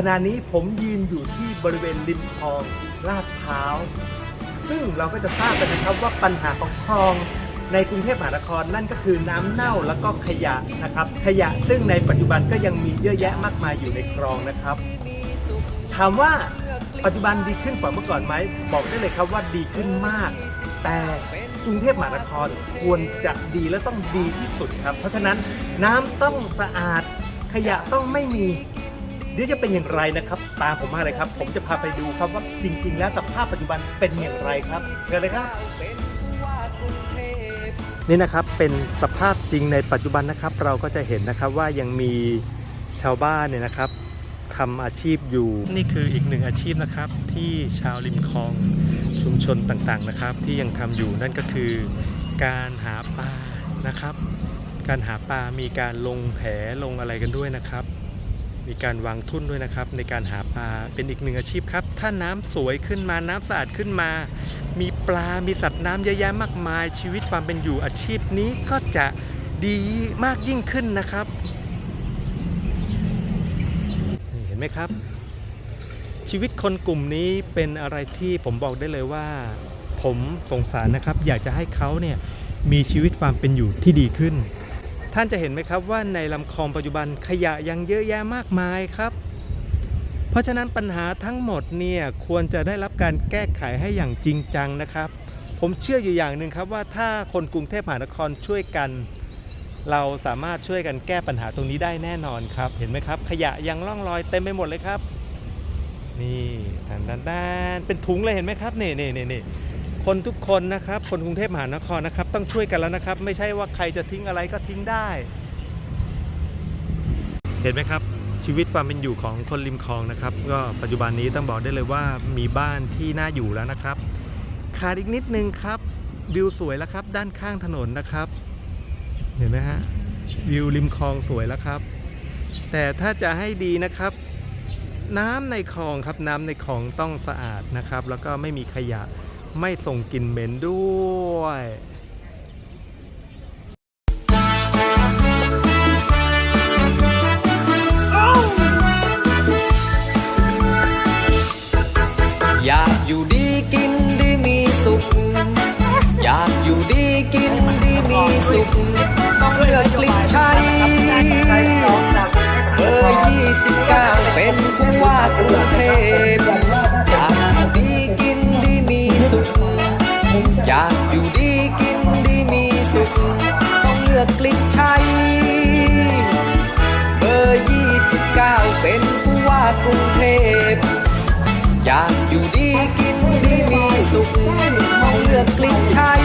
ขณะนี้ผมยืนอยู่ที่บริเวณริมคลองลาดพร้าว ซึ่งเราก็จะทราบกันนะครับว่าปัญหาของคลองในกรุงเทพมหานครนั่นก็คือน้ำเน่าแล้วก็ขยะนะครับ ขยะซึ่งในปัจจุบันก็ยังมีเยอะแยะมากมายอยู่ในคลองนะครับ ถามว่าปัจจุบันดีขึ้นกว่าเมื่อก่อนไหมบอกได้เลยครับว่าดีขึ้นมาก แต่กรุงเทพมหานครควรจะดีและต้องดีที่สุดครับ เพราะฉะนั้นน้ำต้องสะอาดขยะต้องไม่มี เดี๋ยวจะเป็นอย่างไรนะครับ ตามผมมาเลยครับ ผมจะพาไปดูครับว่าจริง ๆ แล้วสภาพปัจจุบันเป็นอย่างไรครับเชิญเลยครับ นี่นะครับเป็นสภาพจริงในปัจจุบันนะครับ เราก็จะเห็นนะครับว่ายังมีชาวบ้านเนี่ยนะครับทำอาชีพอยู่ นี่คืออีกหนึ่งอาชีพนะครับ ที่ชาวริมคลองชุมชนต่างๆนะครับ ที่ยังทำอยู่นั่นก็คือ การหาปลานะครับ การหาปลามีการลงแหลงอะไรกันด้วยนะครับ มีการวางทุ่นด้วยนะครับ ในการหาปลาเป็นอีกหนึ่งอาชีพครับ ถ้าน้ำสวยขึ้นมาน้ำสะอาดขึ้นมา มีปลา มีสัตว์น้ำเยอะแยะมากมาย ชีวิตความเป็นอยู่อาชีพนี้ก็จะดีมากยิ่งขึ้นนะครับเห็นไหมครับ ชีวิตคนกลุ่มนี้เป็นอะไรที่ผมบอกได้เลยว่า ผมสงสารนะครับ อยากจะให้เขาเนี่ยมีชีวิตความเป็นอยู่ที่ดีขึ้น ท่านจะเห็นไหมครับว่าในลำคลองปัจจุบันขยะยังเยอะแยะมากมายครับ เพราะฉะนั้นปัญหาทั้งหมดเนี่ยควรจะได้รับการแก้ไขให้อย่างจริงจังนะครับ ผมเชื่ออยู่อย่างหนึ่งครับว่าถ้าคนกรุงเทพมหานครช่วยกัน เราสามารถช่วยกันแก้ปัญหาตรงนี้ได้แน่นอนครับ เห็นไหมครับ ขยะยังล่องลอยเต็มไปหมดเลยครับ นี่ดันดันดันเป็นถุงเลยเห็นไหมครับนี่นี่นี่นี่ คนทุกคนนะครับ คนกรุงเทพมหานครนะครับ ต้องช่วยกันแล้วนะครับ ไม่ใช่ว่าใครจะทิ้งอะไรก็ทิ้งได้ เห็นไหมครับ ชีวิตความเป็นอยู่ของคนริมคลองนะครับ ก็ปัจจุบันนี้ต้องบอกได้เลยว่ามีบ้านที่น่าอยู่แล้วนะครับขาดอีกนิดนึงครับวิวสวยแล้วครับ ด้านข้างถนนนะครับ เห็นไหมฮะวิวริมคลองสวยแล้วครับ แต่ถ้าจะให้ดีนะครับ น้ำในคลองครับน้ำในคลองต้องสะอาดนะครับ แล้วก็ไม่มีขยะ ไม่ส่งกลิ่นเหม็นด้วยอยากอยู่ดีกินดีมีสุข อยากอยู่ดีกินดีมีสุขากอยู่ดีกินดีมีสุข ต้องเลือกกลิ่นชัยเบอร์ยี่สิบเก้าเป็นผู้ว่ากรุงเทพ อยากอยู่ดีกินดีมีสุข ต้องเลือกกลิ่นชัย